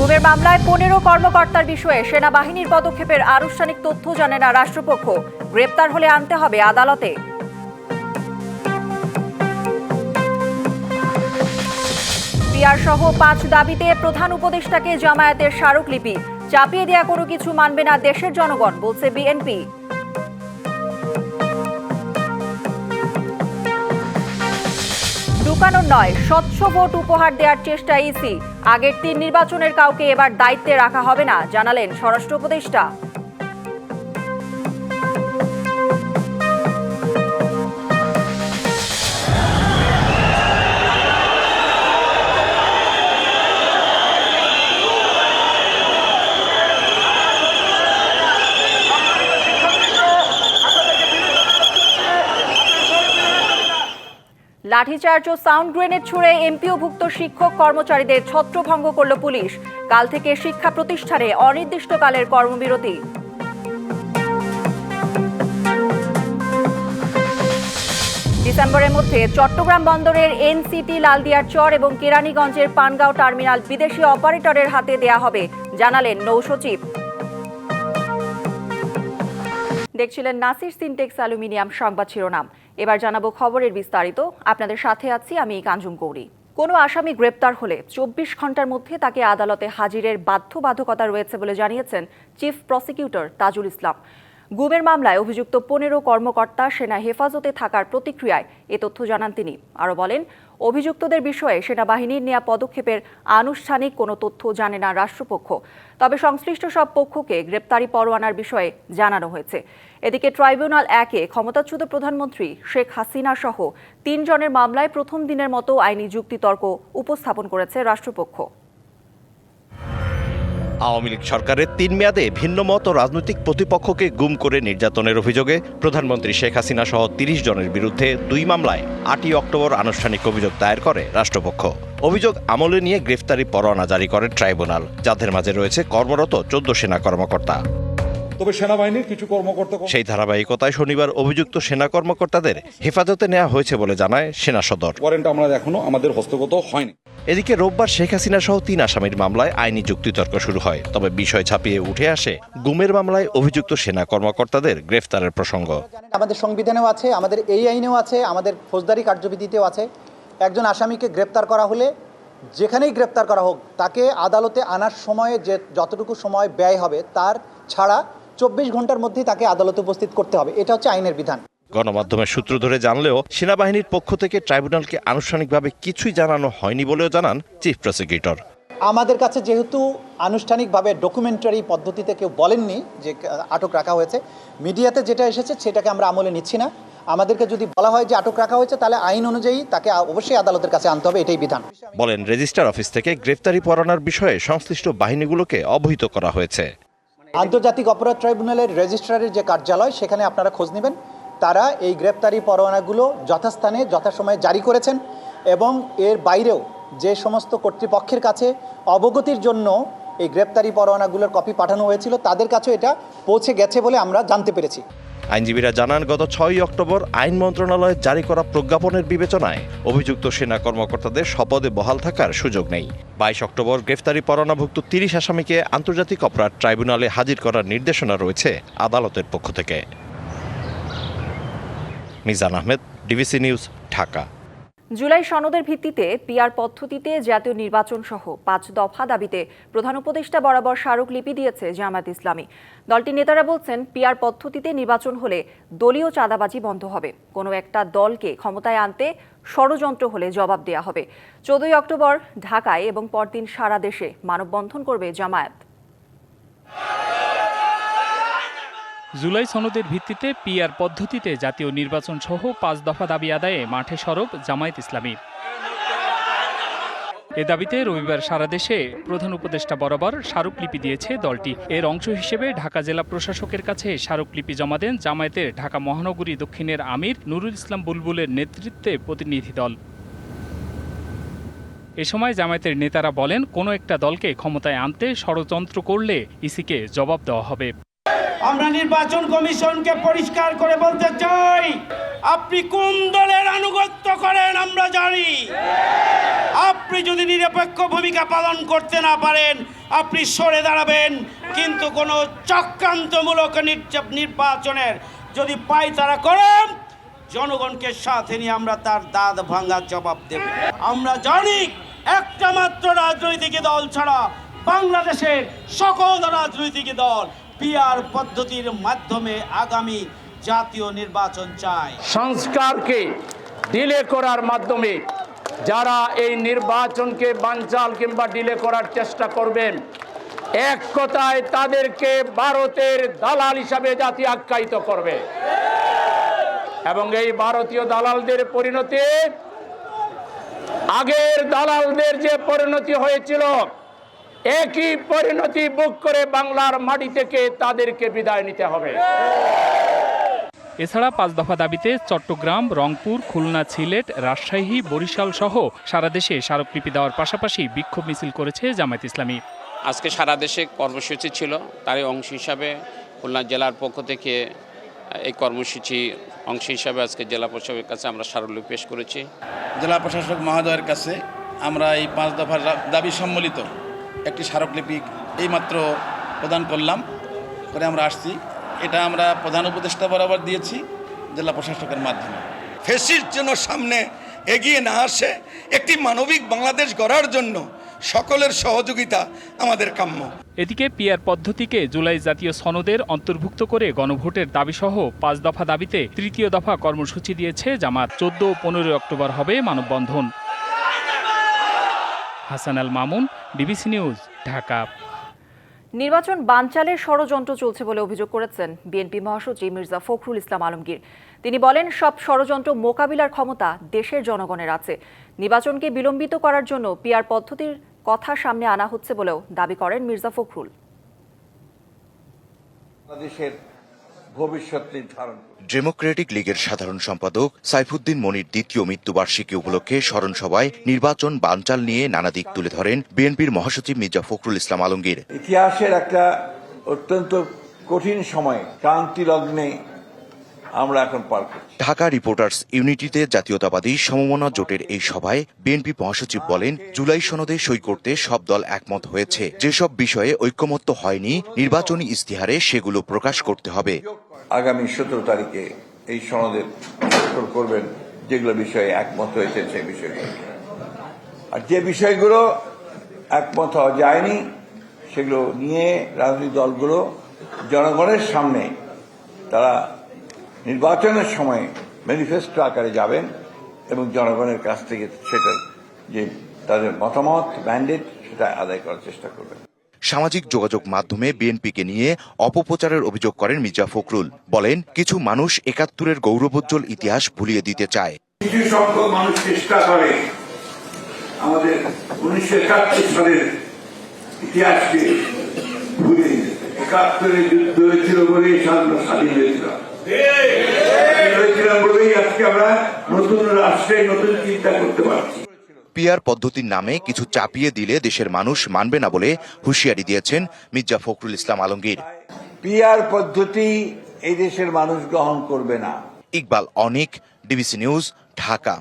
গুমের মামলায় পনেরো কর্মকর্তার বিষয়ে সেনাবাহিনীর পদক্ষেপের আনুষ্ঠানিক তথ্য জানে না রাষ্ট্রপক্ষ। গ্রেপ্তার হলে আনতে হবে আদালতে। পিয়ার সহ পাঁচ দাবিতে প্রধান উপদেষ্টাকে জামায়াতের স্মারকলিপি। চাপিয়ে দেয়া কোনো কিছু মানবে না দেশের জনগণ, বলছে বিএনপি। লুকানোর নয়, স্বচ্ছ ভোট উপহার দেওয়ার চেষ্টা ইসি। আগের তিন নির্বাচনের কাউকে এবার দায়িত্বে রাখা হবে না, জানালেন স্বরাষ্ট্র উপদেষ্টা। লাঠিচার্জ ও সাউন্ড গ্রেনেড ছুড়ে এমপিওভুক্ত শিক্ষক কর্মচারীদের ছত্রভঙ্গ করল পুলিশ। কাল থেকে শিক্ষা প্রতিষ্ঠানে অনির্দিষ্টকালের কর্মবিরতি। ডিসেম্বরের মধ্যে চট্টগ্রাম বন্দরের এনসিটি লালদিয়ার চর এবং কেরানীগঞ্জের পানগাঁও টার্মিনাল বিদেশি অপারেটরের হাতে দেয়া হবে, জানালেন নৌসচিব দেখছিলেন নাসির সিনটেক্স অ্যালুমিনিয়াম সংবাদ শিরোনাম। এবার জানাব খবরের বিস্তারিত। আপনাদের সাথে আছি আমি কাঞ্জুম গৌরী। কোনো আসামি গ্রেপ্তার হলে চব্বিশ ঘণ্টার মধ্যে তাকে আদালতে হাজিরের বাধ্যবাধকতা রয়েছে বলে জানিয়েছেন চিফ প্রসিকিউটর তাজুল ইসলাম। গুমের মামলায় অভিযুক্ত পনেরো কর্মকর্তা সেনা হেফাজতে থাকার প্রতিক্রিয়ায় এ তথ্য জানান তিনি। আরও বলেন, অভিযুক্তদের বিষয়ে সেনাবাহিনীর নেওয়া পদক্ষেপের আনুষ্ঠানিক কোনো তথ্য জানে না রাষ্ট্রপক্ষ। তবে সংশ্লিষ্ট সব পক্ষকে গ্রেপ্তারি পরোয়ানার বিষয়ে জানানো হয়েছে। এদিকে ট্রাইব্যুনাল একে ক্ষমতাচ্যুত প্রধানমন্ত্রী শেখ হাসিনা সহ তিনজনের মামলায় প্রথম দিনের মতো আইনি যুক্তিতর্ক উপস্থাপন করেছে রাষ্ট্রপক্ষ। আওয়ামী লীগ সরকারের তিন মেয়াদে ভিন্ন মত ও রাজনৈতিক প্রতিপক্ষকে গুম করে নির্যাতনের অভিযোগে প্রধানমন্ত্রী শেখ হাসিনা সহ তিরিশ জনের বিরুদ্ধে দুই মামলায় আটই অক্টোবর আনুষ্ঠানিক অভিযোগ দায়ের করে রাষ্ট্রপক্ষ। অভিযোগ আমলে নিয়ে গ্রেফতারি পরোয়ানা জারি করে ট্রাইব্যুনাল। যাদের মাঝে রয়েছে কর্মরত চোদ্দ সেনা কর্মকর্তা। তবে সেনাবাহিনীর কিছু কর্মকর্তা সেই ধারাবাহিকতায় শনিবার অভিযুক্ত সেনা কর্মকর্তাদের হেফাজতে নেওয়া হয়েছে বলে জানায় সেনা সদর। ওয়ারেন্ট আমরা এখনও আমাদের হস্তগত হয়নি। এদিকে রোববার শেখ হাসিনা সহ তিন আসামির মামলায় আইনি যুক্তিতর্ক শুরু হয়। তবে বিষয় ছাপিয়ে উঠে আসে গুমের মামলায় অভিযুক্ত সেনা কর্মকর্তাদের গ্রেফতারের প্রসঙ্গ। আমাদের সংবিধানেও আছে, আমাদের এই আইনেও আছে, আমাদের ফৌজদারি কার্যবিধিতেও আছে। একজন আসামিকে গ্রেপ্তার করা হলে যেখানেই গ্রেপ্তার করা হোক, তাকে আদালতে আনার সময়ে যে যতটুকু সময় ব্যয় হবে, তার ছাড়া চব্বিশ ঘণ্টার মধ্যেই তাকে আদালতে উপস্থিত করতে হবে। এটা হচ্ছে আইনের বিধান। গণমাধ্যমের সূত্র ধরে জানলেও সেনাবাহিনীর পক্ষ থেকে ট্রাইব্যুনালকে আনুষ্ঠানিকভাবে কিছুই জানানো হয়নি বলেও জানান চিফ প্রসিকিউটর। আমাদের কাছে যেহেতু আনুষ্ঠানিকভাবে ডকুমেন্টারি পদ্ধতিতে কেউ বলেননি যে আটক রাখা হয়েছে মিডিয়াতে যেটা এসেছে সেটাকে আমরা আমলে নিচ্ছি না। আমাদেরকে যদি বলা হয় যে আটক রাখা হয়েছে তাহলে আইন অনুযায়ী তাকে অবশ্যই আদালতের কাছে আনতে হবে এটাই বিধান। বলেন রেজিস্ট্রার অফিস থেকে গ্রেফতারি পরোয়ানার বিষয়ে সংশ্লিষ্ট বাহিনীগুলোকে অবহিত করা হয়েছে। আন্তর্জাতিক অপরাধ ট্রাইব্যুনালের রেজিস্ট্রারের যে কার্যালয় সেখানে আপনারা খোঁজ নেবেন। তারা এই গ্রেপ্তারি পরোয়ানাগুলো যথাস্থানে, যথাসময়ে জারি করেছেন এবং এর বাইরেও যে সমস্ত কর্তৃপক্ষের কাছে অবগতির জন্য এই গ্রেপ্তারি পরোয়ানাগুলোর কপি পাঠানো হয়েছিল, তাদের কাছেও এটা পৌঁছে গেছে বলে আমরা জানতে পেরেছি। আইনজীবীরা জানান, গত ছয়ই অক্টোবর আইন মন্ত্রণালয় জারি করা প্রজ্ঞাপনের বিবেচনায় অভিযুক্ত সেনা কর্মকর্তাদের শপথে বহাল থাকার সুযোগ নেই। বাইশ অক্টোবর গ্রেফতারি পরোয়ানাভুক্ত তিরিশ আসামিকে আন্তর্জাতিক অপরাধ ট্রাইব্যুনালে হাজির করার নির্দেশনা রয়েছে আদালতের পক্ষ থেকে। Mizan Ahmed, DBC news, Dhaka. July সনদের ভিত্তিতে পিআর পদ্ধতিতে জাতীয় নির্বাচন সহ পাঁচ দফা দাবিতে প্রধান উপদেষ্টা বরাবর স্মারকলিপি দিয়েছে জামায়াত ইসলামী। দলটির নেতারা বলছেন, পিআর পদ্ধতিতে নির্বাচন হলে দলীয় চাঁদাবাজি বন্ধ হবে। কোনো একটা দলকে ক্ষমতায় আনতে ষড়যন্ত্র হলে জবাব দেয়া হবে। চোদ্দই অক্টোবর ঢাকায় এবং পরদিন সারা দেশে মানববন্ধন করবে জামায়াত। জুলাই সনদের ভিত্তিতে পিআর পদ্ধতিতে জাতীয় নির্বাচন সহ পাঁচ দফা দাবি আদায়ে মাঠে সরব জামায়াত ইসলামী। এ দাবিতে রবিবার সারা দেশে প্রধান উপদেষ্টা বরাবর স্মারকলিপি দিয়েছে দলটি। এর অংশ হিসেবে ঢাকা জেলা প্রশাসকের কাছে স্মারকলিপি জমা দেন জামায়াতের ঢাকা মহানগরী দক্ষিণের আমির নুরুল ইসলাম বুলবুলের নেতৃত্বে প্রতিনিধি দল। এ সময় জামায়াতের নেতারা বলেন, কোনো একটা দলকে ক্ষমতায় আনতে ষড়যন্ত্র করলে ইসিকে জবাব দেওয়া হবে। আমরা নির্বাচন কমিশনকে পরিষ্কার করে বলতে চাই, আপনি কোন দলের আনুগত্য করেন আমরা জানি। আপনি যদি নিরপেক্ষ ভূমিকা পালন করতে না পারেন, আপনি সরে দাঁড়াবেন, কিন্তু কোনো চক্রান্তমূলক নির্বাচনের যদি পাই তারা করেন, জনগণকে সাথে নিয়ে আমরা তার দাঁত ভাঙার জবাব দেব। আমরা জানি একটা মাত্র রাজনৈতিক দল ছাড়া বাংলাদেশের সকল রাজনৈতিক দল পিআর পদ্ধতির মাধ্যমে আগামী জাতীয় নির্বাচন চায় সংস্কারকে ডিলে করার মাধ্যমে যারা এই নির্বাচনকে বানচাল কিংবা ডিলে করার চেষ্টা করবেন, এক কথায় তাদেরকে ভারতের দালাল হিসাবে জাতি আখ্যায়িত করবে। এবং এই ভারতীয় দালালদের পরিণতি, আগের দালালদের যে পরিণতি হয়েছিল একই পরিণতি বুক করে বাংলার মাটি থেকে তাদেরকে বিদায় নিতে হবে। এছাড়া পাঁচ দফা দাবিতে চট্টগ্রাম রংপুর খুলনা সিলেট রাজশাহী বরিশাল সহ সারা দেশে স্মারকলিপি দেওয়ার পাশাপাশি বিক্ষোভ মিছিল করেছে জামায়াত ইসলামী। আজকে সারা দেশে কর্মসূচি ছিল তারই অংশ হিসাবে খুলনা জেলার পক্ষ থেকে এই কর্মসূচি অংশ হিসাবে আজকে জেলা প্রশাসকের কাছে আমরা স্মারকলিপি পেশ করেছি। জেলা প্রশাসক মহোদয়ের কাছে আমরা এই পাঁচ দফার দাবি সম্মিলিত একটি স্মারকলিপি এইমাত্র প্রদান করলাম করে আমরা আসছি। এটা আমরা প্রধান উপদেষ্টা বরাবর দিয়েছি জেলা প্রশাসকের মাধ্যমে। ফেসির জন্য সামনে এগিয়ে না আসে একটি মানবিক বাংলাদেশ গড়ার জন্য সকলের সহযোগিতা আমাদের কাম্য। এদিকে পিয়ার পদ্ধতিকে জুলাই জাতীয় সনদের অন্তর্ভুক্ত করে গণভোটের দাবিসহ পাঁচ দফা দাবিতে তৃতীয় দফা কর্মসূচি দিয়েছে জামাত। চোদ্দ ও পনেরোই অক্টোবর হবে মানববন্ধন। Hasan Al Mamun DBC news Dhaka. নির্বাচন বানচালের ষড়যন্ত্র চলছে বলে অভিযোগ করেছেন বিএনপি মহাসচিব মির্জা ফখরুল ইসলাম আলমগীর। তিনি বলেন সব ষড়যন্ত্র মোকাবিলার ক্ষমতা দেশের জনগণের আছে। নির্বাচনকে বিলম্বিত করার জন্য পিআর পদ্ধতির কথা সামনে আনা হচ্ছে বলেও দাবি করেন মির্জা ফখরুল। বাংলাদেশের ভবিষ্যৎ নির্ধারণ ডেমোক্রেটিক লীগের সাধারণ সম্পাদক সাইফুদ্দিন মনির দ্বিতীয় মৃত্যুবার্ষিকী উপলক্ষে স্মরণ সভায় নির্বাচন বানচাল নিয়ে নানা দিক তুলে ধরেন বিএনপির মহাসচিব মির্জা ফখরুল ইসলাম আলমগীর। ইতিহাসের একটা অত্যন্ত কঠিন সময় ক্রান্তি লগ্নে আমরা এখন পার করছি। ঢাকা রিপোর্টার্স ইউনিটিতে জাতীয়তাবাদী সমমনা জোটের এই সভায় বিএনপি মহাসচিব বলেন জুলাই সনদে সই করতে সব দল একমত হয়েছে। যেসব বিষয়ে ঐক্যমত্য হয়নি নির্বাচনী ইস্তিহারে সেগুলো প্রকাশ করতে হবে। আগামী সতেরো তারিখে এই সনদের করবেন যেগুলো বিষয়ে একমত হয়েছে সেই বিষয়গুলো। আর যে বিষয়গুলো একমত হওয়া যায়নি সেগুলো নিয়ে রাজনৈতিক দলগুলো জনগণের সামনে তারা নির্বাচনের সময় ম্যানিফেস্টো আকারে যাবেন এবং জনগণের কাছ থেকে সেটার যে তাদের মতামত ম্যান্ডেট সেটা আদায় করার চেষ্টা করবেন। সামাজিক যোগাযোগ মাধ্যমে বিএনপিকে নিয়ে অপপ্রচারের অভিযোগ করেন মির্জা ফখরুল। বলেন কিছু মানুষ একাত্তরের গৌরবোজ্জ্বল ইতিহাস ভুলিয়ে দিতে চায়। কিছু সংখ্যক মানুষ চেষ্টা করে আমাদের উনিশশো একাত্তর সালের ইতিহাসকে ভুলে দিতে। একাত্তরে যুদ্ধ হয়েছিল আমরা স্বাধীন বলেই আজকে আমরা নতুন রাষ্ট্রে নতুন চিন্তা করতে পারছি পিয়ার পদ্ধতির নামে কিছু চাপিয়ে দিলে দেশের মানুষ মানবে না বলে হুঁশিয়ারি দিয়েছেন মির্জা ফখরুল ইসলাম আলমগীর। পিয়ার পদ্ধতি এই দেশের মানুষ গ্রহণ করবে না। Iqbal Anik DBC news Dhaka.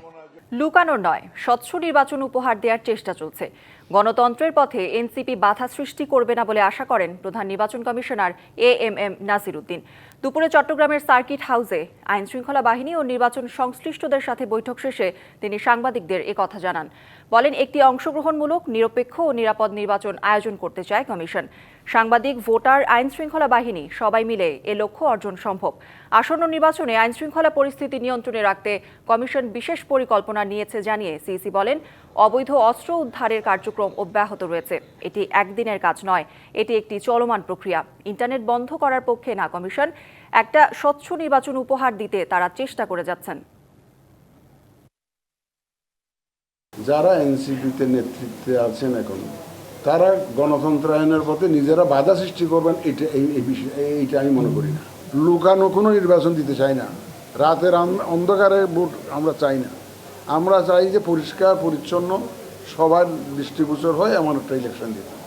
লুকানো নয় স্বচ্ছ নির্বাচন উপহার দেওয়ার চেষ্টা চলছে। গণতন্ত্রের পথে এনসিপি বাধা সৃষ্টি করবে না বলে আশা করেন প্রধান নির্বাচন commissioner A M M Nasir Uddin দুপুরে চট্টগ্রামের সার্কিট হাউসে আইন শৃঙ্খলা বাহিনী ও নির্বাচন সংশ্লিষ্টদের সাথে বৈঠক শেষে তিনি সাংবাদিকদের কথা জানান। বলেন, একটি অংশগ্রহণমূলক, নিরপেক্ষ ও নিরাপদ নির্বাচন আয়োজন করতে চায় কমিশন। সাংবাদিক, ভোটার আইন শৃঙ্খলা বাহিনী সবাই মিলে এ লক্ষ্য অর্জন সম্ভব। আসন্ন নির্বাচনে আইন শৃঙ্খলা পরিস্থিতি নিয়ন্ত্রণে রাখতে কমিশন বিশেষ পরিকল্পনা নিয়েছে জানিয়ে সিইসি বলেন অবৈধ অস্ত্র উদ্ধারের কার্যক্রম অব্যাহত রয়েছে। এটি একদিনের কাজ নয়, এটি একটি চলমান প্রক্রিয়া। ইন্টারনেট বন্ধ করার পক্ষে না কমিশন, একটা স্বচ্ছ নির্বাচন উপহার দিতে তারা চেষ্টা করে যাচ্ছেন। যারা এনসিপিতে নেতৃত্বে আছেন এখন, তারা গণতন্ত্র আইনের পথে নিজেরা বাধা সৃষ্টি করবেন, এটা এই বিষয়, এইটা আমি মনে করি না। লুকানো কোনো নির্বাচন দিতে চাই না। রাতের অন্ধকারে ভোট আমরা চাই না। আমরা চাই যে পরিষ্কার পরিচ্ছন্ন সবার দৃষ্টিগোচর হয় এমন একটা ইলেকশন দিতে।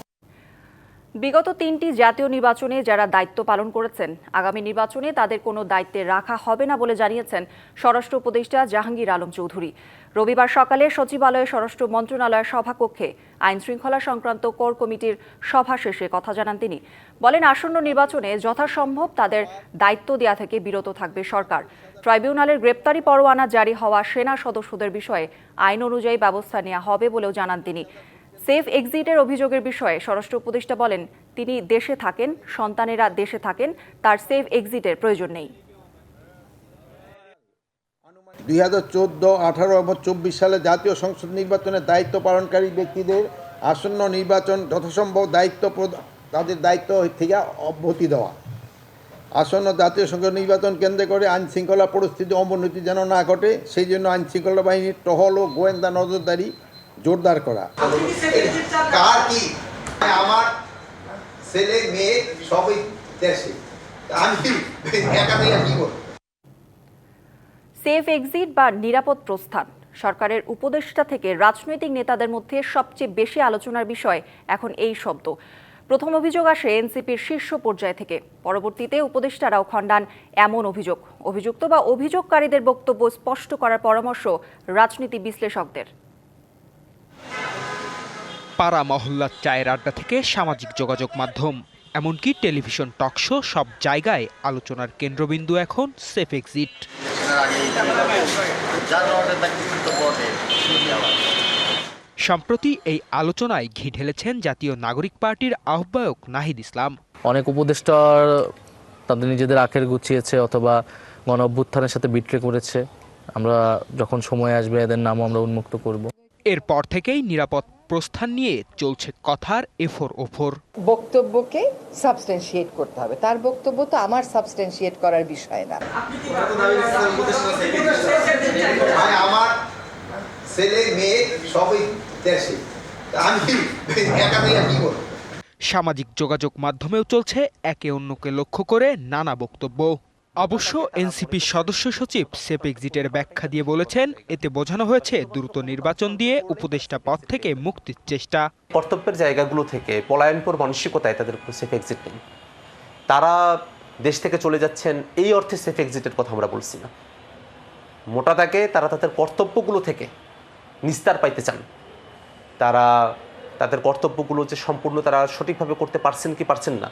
বিগত তিনটি জাতীয় নির্বাচনে যারা দায়িত্ব পালন করেছেন, আগামী নির্বাচনে তাদের কোনো দায়িত্বে রাখা হবে না বলে জানিয়েছেন স্বরাষ্ট্র উপদেষ্টা জাহাঙ্গীর আলম চৌধুরী। রবিবার সকালে সচিবালয়ে স্বরাষ্ট্র মন্ত্রণালয়ের সভাকক্ষে আইন শৃঙ্খলা সংক্রান্ত কোর কমিটির সভা শেষে কথা জানান তিনি। বলেন, আসন্ন নির্বাচনে যথাসম্ভব তাদের দায়িত্ব দেওয়া থেকে বিরত থাকবে সরকার। ট্রাইব্যুনালের গ্রেপ্তারি পরোয়ানা জারি হওয়া সেনা সদস্যদের বিষয়ে আইন অনুযায়ী ব্যবস্থা নেওয়া হবে বলেও জানান তিনি। সেফ এক্সিটের অভিযোগের বিষয়ে স্বরাষ্ট্র উপদেষ্টা বলেন, তিনি দেশে থাকেন, সন্তানেরা দেশে থাকেন, তার সেফ এক্সিটের প্রয়োজন নেই। দুই হাজার চোদ্দ আঠারো এবং চব্বিশ সালে জাতীয় সংসদ নির্বাচনের দায়িত্ব পালনকারী ব্যক্তিদের আসন্ন নির্বাচন যথাসম্ভব দায়িত্ব তাদের দায়িত্ব থেকে অব্যাহতি দেওয়া। আসন্ন জাতীয় সংসদ নির্বাচন কেন্দ্র করে আইন শৃঙ্খলা পরিস্থিতি অবনতি যেন না ঘটে, সেই জন্য আইন শৃঙ্খলা বাহিনীর টহল ও গোয়েন্দা নজরদারি জোরদার করা। কার কি? আমার ছেলে মেয়ে সবই দেশে। আমি একা কি করব? সেফ এক্সিট বা নিরাপদ প্রস্থান। সরকারের উপদেষ্টা থেকে রাজনৈতিক নেতাদের মধ্যে সবচেয়ে বেশি আলোচনার বিষয় এখন এই শব্দ। প্রথম অভিযোগ আসে এনসিপির শীর্ষ পর্যায় থেকে। পরবর্তীতে উপদেষ্টারাও খণ্ডান এমন অভিযোগ। অভিযুক্ত বা অভিযোগকারীদের বক্তব্য স্পষ্ট করার পরামর্শ রাজনীতি বিশ্লেষকদের। পাড়া মহল্লার চায়ের আড্ডা থেকে সামাজিক যোগাযোগ মাধ্যম, এমনকি টেলিভিশন টকশো সব জায়গায় আলোচনার কেন্দ্রবিন্দু এখন সেফ এক্সিট। সম্প্রতি এই আলোচনায় ঘি ঢেলেছেন জাতীয় নাগরিক পার্টির আহ্বায়ক নাহিদ ইসলাম। অনেক উপদেষ্টার তাদের নিজেদের আখের গুছিয়েছে অথবা গণ অভ্যুত্থানের সাথে বিট্রে করেছে। আমরা যখন সময় আসবে এদের নামও আমরা উন্মুক্ত করব। এরপর থেকেই নিরাপদ প্রস্থান নিয়ে চলছে কথার এফোর ওফোর। বক্তব্যকে সাবস্টেন্সিয়েট করতে হবে। তার বক্তব্য তো আমার সাবস্টেন্সিয়েট করার বিষয় না। মানে আমার ছেলে মেয়ে সবই দেশে। আমি একা মেয়ে কি সামাজিক যোগাযোগ মাধ্যমেও চলছে একে অন্যকে লক্ষ্য করে নানা বক্তব্য। অবশ্য এনসিপির সদস্য সচিব সেপ এক্সিটের ব্যাখ্যা দিয়ে বলেছেন, এতে বোঝানো হয়েছে দ্রুত নির্বাচন দিয়ে উপদেষ্টা পদ থেকে মুক্তির চেষ্টা। কর্তব্যের জায়গাগুলো থেকে পলায়নপুর মানসিকতায় তাদের সেফ এক্সিট নেই। তারা দেশ থেকে চলে যাচ্ছেন, এই অর্থে সেফ এক্সিটের কথা আমরা বলছি না। মোটা দাগে তারা তাদের কর্তব্যগুলো থেকে নিস্তার পাইতে চান। তারা তাদের কর্তব্যগুলো যে সম্পূর্ণ তারা সঠিকভাবে করতে পারছেন কি পারছেন না,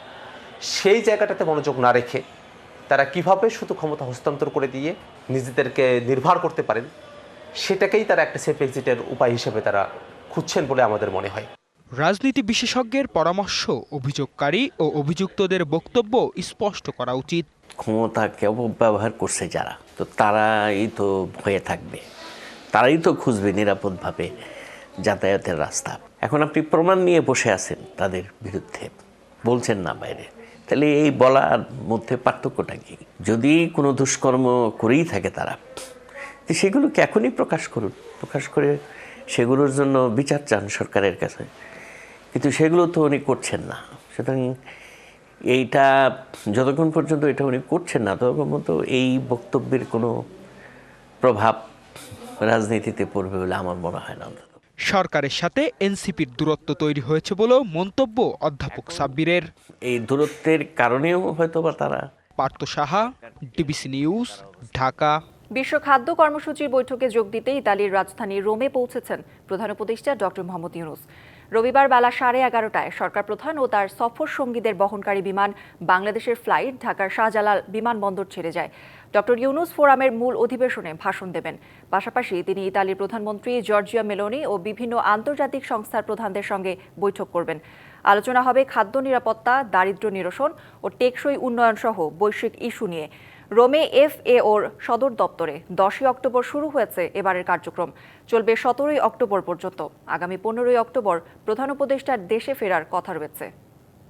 সেই জায়গাটাতে মনোযোগ না রেখে তারা কীভাবে শুধু ক্ষমতা হস্তান্তর করে দিয়ে নিজেদেরকে নির্ভর করতে পারেন সেটাকেই তারা একটা সেফ এক্সিটের উপায় হিসেবে তারা খুঁজছেন বলে আমাদের মনে হয়। রাজনীতি বিশেষজ্ঞের পরামর্শ অভিযোগকারী ও অভিযুক্তদের বক্তব্য স্পষ্ট করা উচিত। ক্ষমতাকে অপব্যবহার করছে যারা তো তারাই তো ভয়ে থাকবে। তারাই তো খুঁজবে নিরাপদভাবে যাতায়াতের রাস্তা। এখন আপনি প্রমাণ নিয়ে বসে আছেন তাদের বিরুদ্ধে বলছেন না বাইরে। তাহলে এই বলার মধ্যে পার্থক্যটা কি? যদি কোনো দুষ্কর্ম করেই থাকে তারা তো সেগুলোকে এখনই প্রকাশ করুন। প্রকাশ করে সেগুলোর জন্য বিচার চান সরকারের কাছে। কিন্তু সেগুলো তো উনি করছেন না। সুতরাং এইটা যতক্ষণ পর্যন্ত এটা উনি করছেন না, ততক্ষণ পর্যন্ত এই বক্তব্যের কোনো প্রভাব রাজনীতিতে পড়বে বলে আমার মনে হয় না। সরকারের সাথে এনসিপির দূরত্ব তৈরি হয়েছে বলেও মন্তব্য অধ্যাপক সাব্বিরের। এই দূরত্বের কারণেও হয়তো বা তারা পার্থ সাহা ডিবিসি নিউজ ঢাকা। বিশ্ব খাদ্য কর্মসূচির বৈঠকে যোগ দিতে ইতালির রাজধানী রোমে পৌঁছেছেন প্রধান উপদেষ্টা ডক্টর মোহাম্মদ ইউনুস। রবিবার বেলা সাড়ে এগারোটায় সরকার প্রধান ও তার সফর সঙ্গীদের বহনকারী বিমান বাংলাদেশের ফ্লাইট ঢাকার শাহজালাল বিমানবন্দর ছেড়ে যায়। ডক্টর ইউনুস ফোরামের মূল অধিবেশনে ভাষণ দেবেন। পাশাপাশি তিনি ইতালির প্রধানমন্ত্রী জর্জিয়া মেলোনি ও বিভিন্ন আন্তর্জাতিক সংস্থার প্রধানদের সঙ্গে বৈঠক করবেন। আলোচনা হবে খাদ্য নিরাপত্তা দারিদ্র্য নিরসন ও টেকসই উন্নয়ন সহ বৈশ্বিক ইস্যু নিয়ে। রোমে এফ এ ওর সদর দপ্তরে দশই অক্টোবর শুরু হয়েছে এবারের কার্যক্রম। চলবে সতেরোই অক্টোবর পর্যন্ত। আগামী পনেরোই অক্টোবর প্রধান উপদেষ্টার দেশে ফেরার কথা রয়েছে।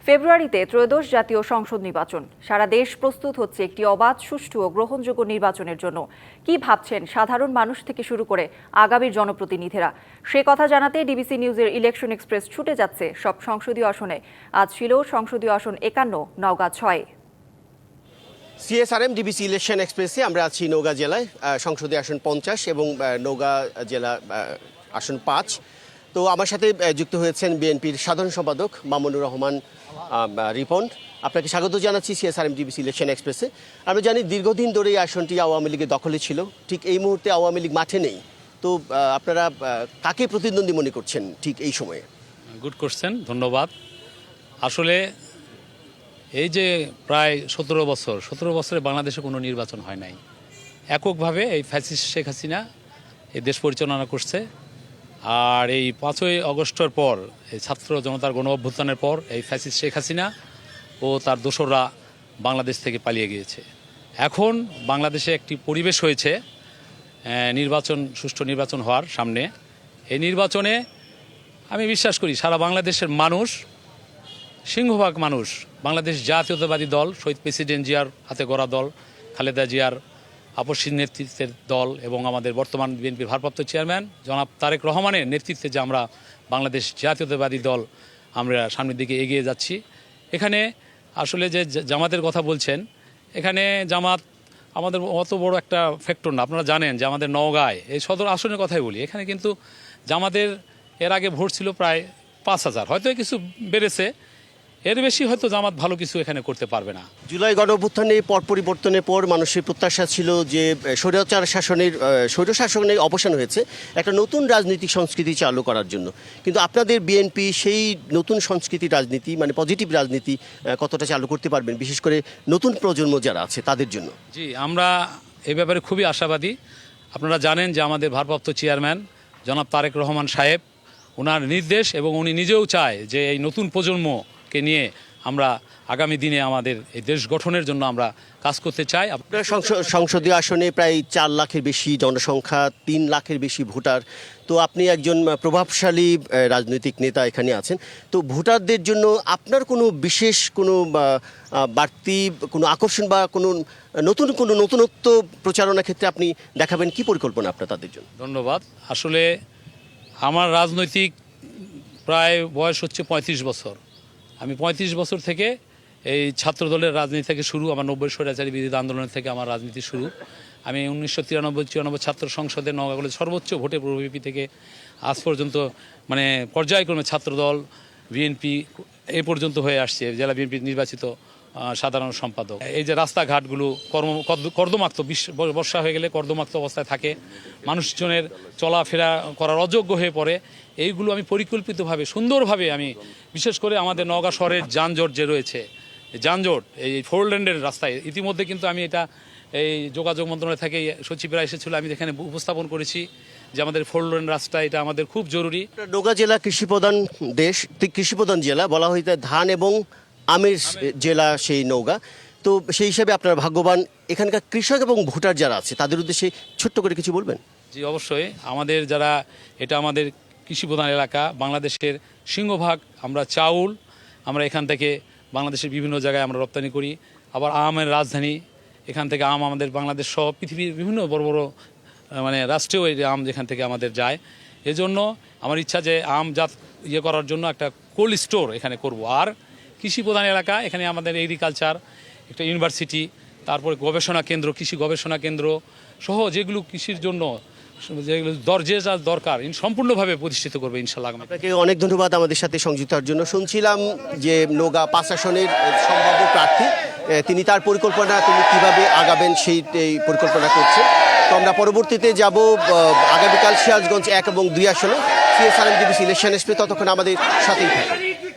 ফেব্রুয়ারিতে ত্রয়োদশ জাতীয় সংসদ নির্বাচন। সারা দেশ প্রস্তুত হচ্ছে একটি অবাধ, সুষ্ঠু ও গ্রহণযোগ্য নির্বাচনের জন্য। কি ভাবছেন সাধারণ মানুষ থেকে শুরু করে আগামীর জনপ্রতিনিধিরা? সে কথা জানাতে ডিবিসি নিউজের ইলেকশন এক্সপ্রেস ছুটে যাচ্ছে সব সংসদীয় আসনে। আজ ছিল সংসদীয় আসন একান্ন, নওগাঁ ছয়। সিএসআরএম, ডিবিসি ইলেকশন এক্সপ্রেসে আমরা আছি নৌগা জেলায় সংসদীয় আসন পঞ্চাশ এবং নৌগা জেলা আসন পাঁচ। তো আমার সাথে যুক্ত হয়েছেন বিএনপির সাধারণ সম্পাদক মামুনুর রহমান রিপন। আপনাকে স্বাগত জানাচ্ছি সিএসআরএম টিভি ইলেকশন এক্সপ্রেসে আমরা জানি দীর্ঘদিন ধরে এই আসনটি আওয়ামী লীগের দখলে ছিল। ঠিক এই মুহূর্তে আওয়ামী লীগ মাঠে নেই। তো আপনারা কাকে প্রতিদ্বন্দ্বী মনে করছেন ঠিক এই সময়ে? গুড কোশ্চেন ধন্যবাদ। আসলে এই যে প্রায় সতেরো বছর, সতেরো বছরে বাংলাদেশে কোনো নির্বাচন হয় নাই। এককভাবে এই ফ্যাসিস্ট শেখ হাসিনা এই দেশ পরিচালনা করছে। আর এই পাঁচই অগস্টের পর এই ছাত্র জনতার গণ অভ্যুত্থানের পর এই ফ্যাসিস্ট শেখ হাসিনা ও তার দোসররা বাংলাদেশ থেকে পালিয়ে গিয়েছে। এখন বাংলাদেশে একটি পরিবেশ হয়েছে নির্বাচন, সুষ্ঠু নির্বাচন হওয়ার সামনে। এই নির্বাচনে আমি বিশ্বাস করি সারা বাংলাদেশের মানুষ, সিংহভাগ মানুষ, বাংলাদেশ জাতীয়তাবাদী দল, শহীদ প্রেসিডেন্ট জিয়ার হাতে গড়া দল, খালেদা জিয়ার আপসীর নেতৃত্বের দল এবং আমাদের বর্তমান বিএনপির ভারপ্রাপ্ত চেয়ারম্যান, জনাব তারেক রহমানের নেতৃত্বে যে আমরা বাংলাদেশ জাতীয়তাবাদী দল, আমরা সামনের দিকে এগিয়ে যাচ্ছি। এখানে আসলে যে জামাতের কথা বলছেন, এখানে জামাত আমাদের অত বড় একটা ফ্যাক্টর না। আপনারা জানেন যে আমাদের নওগাঁয়, এই সদর আসনের কথাই বলি, এখানে কিন্তু জামাতের এর আগে ভোট ছিল প্রায় পাঁচ হাজার। হয়তো কিছু বেড়েছে এর বেশি হয়তো জামাত ভালো কিছু এখানে করতে পারবে না। জুলাই গণ পর পরিবর্তনের পর মানুষের প্রত্যাশা ছিল যে স্বৈরাচার শাসনের আহ, স্বৈর শাসনের অবসান হয়েছে একটা নতুন রাজনৈতিক সংস্কৃতি চালু করার জন্য। কিন্তু আপনাদের বিএনপি সেই নতুন সংস্কৃতি রাজনীতি মানে পজিটিভ রাজনীতি কতটা চালু করতে পারবেন? বিশেষ করে নতুন প্রজন্ম যারা আছে তাদের জন্য। জি আমরা এ ব্যাপারে খুবই আশাবাদী। আপনারা জানেন যে আমাদের ভারপ্রাপ্ত চেয়ারম্যান জনাব তারেক রহমান সাহেব ওনার নির্দেশ এবং উনি নিজেও চায় যে এই নতুন প্রজন্মকে নিয়ে আমরা আগামী দিনে আমাদের এই দেশ গঠনের জন্য আমরা কাজ করতে চাই। আপনার সংসদীয় আসনে প্রায় চার লাখের বেশি জনসংখ্যা তিন লাখের বেশি ভোটার। তো আপনি একজন প্রভাবশালী রাজনৈতিক নেতা এখানে আছেন। তো ভোটারদের জন্য আপনার কোনো বিশেষ কোনো বাড়তি কোনো আকর্ষণ বা কোনো নতুন কোনো নতুনত্ব প্রচারণা ক্ষেত্রে আপনি দেখাবেন? কি পরিকল্পনা আপনার তাদের জন্য? ধন্যবাদ। আসলে আমার রাজনৈতিক প্রায় বয়স হচ্ছে পঁয়ত্রিশ বছর। আমি পঁয়ত্রিশ বছর থেকে এই ছাত্র দলের রাজনীতি থেকে শুরু, আমার নব্বই স্বৈরাচারী বিরোধী আন্দোলন থেকে আমার রাজনীতি শুরু। আমি উনিশশো তিরানব্বই, চুরানব্বই ছাত্র সংসদে নওগাঁ কলেজ সর্বোচ্চ ভোটে প্রভিপি থেকে আজ পর্যন্ত মানে পর্যায়ক্রমে ছাত্রদল, বিএনপি এ পর্যন্ত হয়ে আসছে, জেলা বিএনপি নির্বাচিত সাধারণ সম্পাদক। এই যে রাস্তাঘাটগুলো কর্ম কর্দমাক্ত বর্ষা হয়ে গেলে কর্দমাক্ত অবস্থায় থাকে, মানুষজনের চলাফেরা করার অযোগ্য হয়ে পড়ে, এইগুলো আমি পরিকল্পিতভাবে, সুন্দরভাবে আমি, বিশেষ করে আমাদের নওগাঁ শহরের যানজট যে রয়েছে যানজট, এই ফোর লেনের রাস্তায়, ইতিমধ্যে কিন্তু আমি এটা, এই যোগাযোগ মন্ত্রণালয় থেকে সচিবরা এসেছিল, আমি এখানে উপস্থাপন করেছি যে আমাদের ফোর লেন রাস্তা, এটা আমাদের খুব জরুরি। নৌকা জেলা কৃষিপ্রধান দেশ কৃষিপ্রধান জেলা বলা হইতে ধান এবং আমের জেলা সেই নৌকা। তো সেই হিসাবে আপনারা ভাগ্যবান এখানকার কৃষক এবং ভোটার যারা আছে, তাদের উদ্দেশ্যে ছোট্ট করে কিছু বলবেন? জি, অবশ্যই। আমাদের যারা, এটা আমাদের কৃষিপ্রধান এলাকা, বাংলাদেশের সিংহভাগ, আমরা চাউল, আমরা এখান থেকে বাংলাদেশের বিভিন্ন জায়গায় আমরা রপ্তানি করি। আবার আমের রাজধানী, এখান থেকে আম আমাদের বাংলাদেশ সহ পৃথিবীর বিভিন্ন বড় বড় মানে রাষ্ট্রেও এই আম যেখান থেকে আমাদের যায়। এজন্য আমার ইচ্ছা যে আম জাত ইয়ে করার জন্য একটা কোল্ড স্টোর এখানে করব। আর কৃষি প্রধান এলাকা, এখানে আমাদের এগ্রিকালচার একটা ইউনিভার্সিটি তারপরে গবেষণা কেন্দ্র, কৃষি গবেষণা কেন্দ্র সহ যেগুলো কৃষির জন্য যেগুলো দর যে দরকার সম্পূর্ণভাবে প্রতিষ্ঠিত করবে ইনশাল্লাহ আপনাকে অনেক ধন্যবাদ আমাদের সাথে সংযুক্ত হওয়ার জন্য। শুনছিলাম যে নৌগা পাঁচ আসনের সম্ভাব্য প্রার্থী তিনি তার পরিকল্পনা, তিনি কীভাবে আগাবেন সেই পরিকল্পনা করছে তো আমরা পরবর্তীতে যাব আগামীকাল সিরাজগঞ্জ এক এবং দুই আসনে। সিএসআরএম ডিবিসি ইলেকশন এসপি, ততক্ষণ আমাদের সাথেই থাকুন।